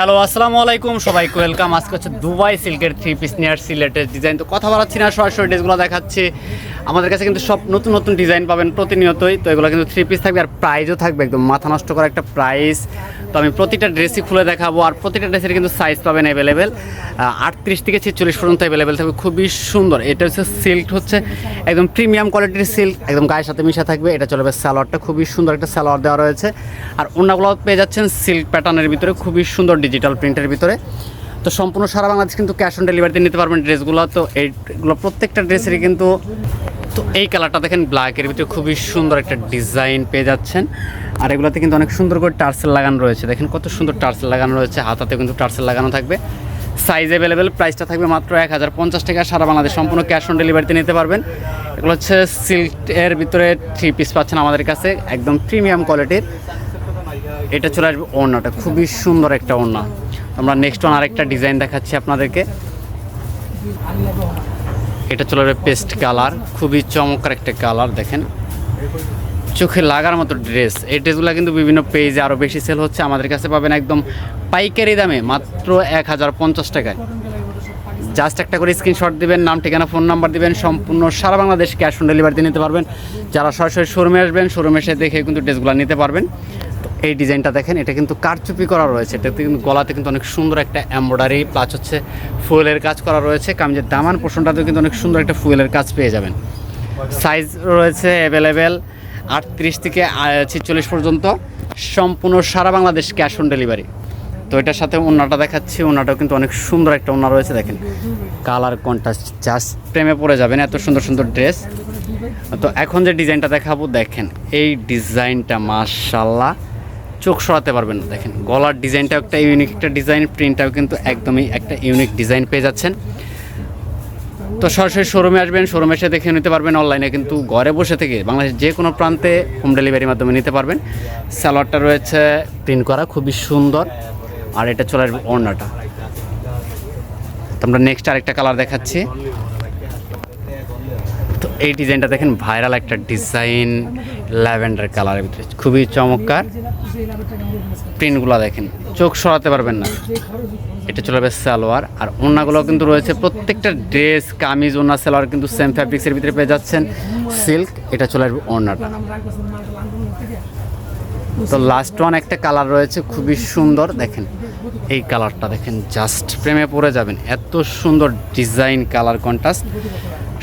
Hello, আসসালামু আলাইকুম। সবাই ওয়েলকাম আজকে হচ্ছে দুবাই সিল্কের থ্রি পিস নিয়ার সিলেটের ডিজাইন তো কথা বলাচ্ছি না, সরাসরি ড্রেসগুলো দেখাচ্ছি। আমাদের কাছে কিন্তু সব নতুন নতুন ডিজাইন পাবেন প্রতিনিয়তই। তো এগুলো কিন্তু থ্রি পিস থাকবে আর প্রাইজও থাকবে একদম মাথা নষ্ট করা একটা প্রাইস তো আমি প্রতিটা ড্রেসই খুলে দেখাবো আর প্রতিটা ড্রেসের কিন্তু সাইজ পাবেন অ্যাভেলেবেল আটত্রিশ থেকে ছেচল্লিশ পর্যন্ত অ্যাভেলেবেল থাকবে। খুবই সুন্দর। এটা হচ্ছে সিল্ক হচ্ছে একদম প্রিমিয়াম কোয়ালিটির সিল্ক একদম গায়ের সাথে মিশা থাকবে। এটা চলবে সালোয়ারটা। খুবই সুন্দর একটা সালোয়ার দেওয়া রয়েছে। আর অন্যগুলো পেয়ে যাচ্ছেন সিল্ক প্যাটার্নের ভিতরে। খুবই সুন্দর ডিজিটাল প্রিন্টের ভিতরে। তো সম্পূর্ণ সারা বাংলাদেশ কিন্তু ক্যাশ অন ডেলিভারিতে নিতে পারবেন ড্রেসগুলো। তো এইগুলো প্রত্যেকটা ড্রেসেরই কিন্তু তো এই কালারটা দেখেন ব্ল্যাকের ভিতরে খুবই সুন্দর একটা ডিজাইন পেয়ে যাচ্ছেন। আর এগুলোতে কিন্তু অনেক সুন্দর করে টার্সেল লাগানো রয়েছে। দেখেন কত সুন্দর টার্সেল লাগানো রয়েছে হাতাতে কিন্তু টার্সেল লাগানো থাকবে। সাইজ অ্যাভেলেবেল প্রাইসটা থাকবে মাত্র এক হাজার পঞ্চাশ টাকা। সারা বাংলাদেশ সম্পূর্ণ ক্যাশ অন ডেলিভারিতে নিতে পারবেন। এগুলো হচ্ছে সিল্কের ভিতরে থ্রি পিস পাচ্ছেন আমাদের কাছে, একদম প্রিমিয়াম কোয়ালিটির এটা চলে আসবে ওড়নাটা, খুবই সুন্দর একটা ওড়না। আমরা নেক্সট ওয়ান আরেকটা ডিজাইন দেখাচ্ছি আপনাদেরকে। এটা চলে আসবে পেস্ট কালার খুবই চমৎকার একটা কালার দেখেন। চোখে লাগার মতো ড্রেস এই ড্রেসগুলো কিন্তু বিভিন্ন পেজে আরও বেশি সেল হচ্ছে। আমাদের কাছে পাবেন একদম পাইকারি দামে, মাত্র এক হাজার পঞ্চাশ টাকায়। জাস্ট একটা করে স্ক্রিনশট দিবেন, নাম, ঠিকানা ফোন নাম্বার দিবেন, সম্পূর্ণ সারা বাংলাদেশ ক্যাশ অন ডেলিভারিতে নিতে পারবেন। যারা সরাসরি শোরুমে আসবেন শোরুমে এসে দেখে কিন্তু ড্রেসগুলো নিতে পারবেন। এই ডিজাইনটা দেখেন, এটা কিন্তু কারচুপি করা রয়েছে। এটাতে কিন্তু গলাতে কিন্তু অনেক সুন্দর একটা এমব্রয়ডারি প্লাস হচ্ছে ফুয়েলের কাজ করা রয়েছে। কামিজের দামান পোষণটাতেও কিন্তু অনেক সুন্দর একটা ফুয়েলের কাজ পেয়ে যাবেন। সাইজ রয়েছে অ্যাভেলেবেল আটত্রিশ থেকে ছেচল্লিশ পর্যন্ত। সম্পূর্ণ সারা বাংলাদেশ ক্যাশ অন ডেলিভারি তো এটার সাথে ওনাটা দেখাচ্ছি ওনাটাও কিন্তু অনেক সুন্দর একটা ওনা রয়েছে, দেখেন। কালার কন্ট্রাস্ট জাস্ট প্রেমে পড়ে যাবেন এত সুন্দর সুন্দর ড্রেস তো এখন যে ডিজাইনটা দেখাবো, দেখেন, এই ডিজাইনটা মাশাল্লাহ চোখ সরাতে পারবেন না। দেখেন, গলার ডিজাইনটাও একটা ইউনিক একটা ডিজাইন প্রিন্টটাও কিন্তু একদমই একটা ইউনিক ডিজাইন পেয়ে যাচ্ছেন। তো সরাসরি শোরুমে আসবেন শোরুমে এসে দেখে নিতে পারবেন অনলাইনে কিন্তু ঘরে বসে থেকে বাংলাদেশের যে কোনো প্রান্তে হোম ডেলিভারির মাধ্যমে নিতে পারবেন। স্যালোয়ারটা রয়েছে প্রিন্ট করা, খুবই সুন্দর। আর এটা চলে আসবে ওড়নাটা আমরা নেক্সট আরেকটা কালার দেখাচ্ছি। এই ডিজাইনটা দেখেন ভাইরাল একটা ডিজাইন ল্যাভেন্ডার কালারের ভিতরে। খুবই চমৎকার। প্রিন্টগুলো দেখেন, চোখ সরাতে পারবেন না। এটা চলে যাবে সালোয়ার। আর ওনাগুলো কিন্তু রয়েছে। প্রত্যেকটা ড্রেস কামিজ ওনা সালোয়ার কিন্তু সেম ফ্যাব্রিক্সের ভিতরে পেয়ে যাচ্ছেন। সিল্ক এটা চলে আসবে ওনাটা তো লাস্ট ওয়ান একটা কালার রয়েছে, খুবই সুন্দর। দেখেন, এই কালারটা দেখেন জাস্ট প্রেমে পড়ে যাবেন। এত সুন্দর ডিজাইন কালার কন্ট্রাস্ট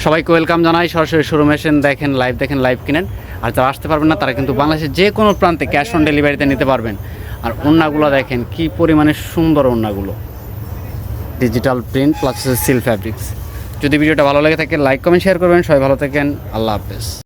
সবাইকে ওয়েলকাম জানাই। সরাসরি শোরুমে এসেন দেখেন লাইভ দেখেন লাইভ কিনেন। আর যারা আসতে পারবেন না, তারা কিন্তু বাংলাদেশের যে কোনো প্রান্তে ক্যাশ অন ডেলিভারিতে নিতে পারবেন। আর ওড়নাগুলো দেখেন, কি পরিমাণে সুন্দর ওড়নাগুলো। ডিজিটাল প্রিন্ট প্লাস সিল ফ্যাব্রিক্স যদি ভিডিওটা ভালো লেগে থাকে লাইক কমেন্ট শেয়ার করবেন। সবাই ভালো থাকেন। আল্লাহ হাফেজ।